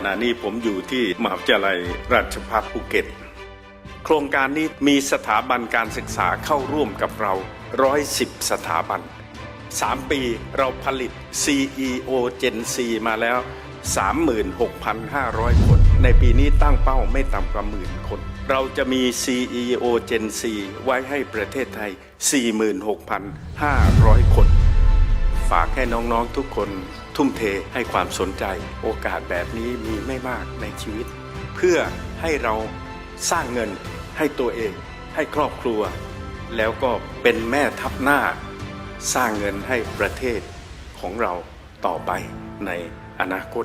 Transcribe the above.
ขณะนี้ผมอยู่ที่มหาวิทยาลัยราชภัฏภูเก็ต โครงการนี้มีสถาบันการศึกษาเข้าร่วมกับเรา 110 สถาบัน 3 ปีเราผลิต CEO Gen C มาแล้ว 36,500 คน ในปีนี้ตั้งเป้าไม่ต่ำกว่าหมื่นคน เราจะมี CEO Gen C ไว้ให้ประเทศไทย 46,500 คน ฝากให้น้องๆทุกคน ทุ่มเทให้ความสนใจ โอกาสแบบนี้มีไม่มากในชีวิต เพื่อให้เราสร้างเงินให้ตัวเอง ให้ครอบครัว แล้วก็เป็นแม่ทัพหน้า สร้างเงินให้ประเทศของเราต่อไปในอนาคต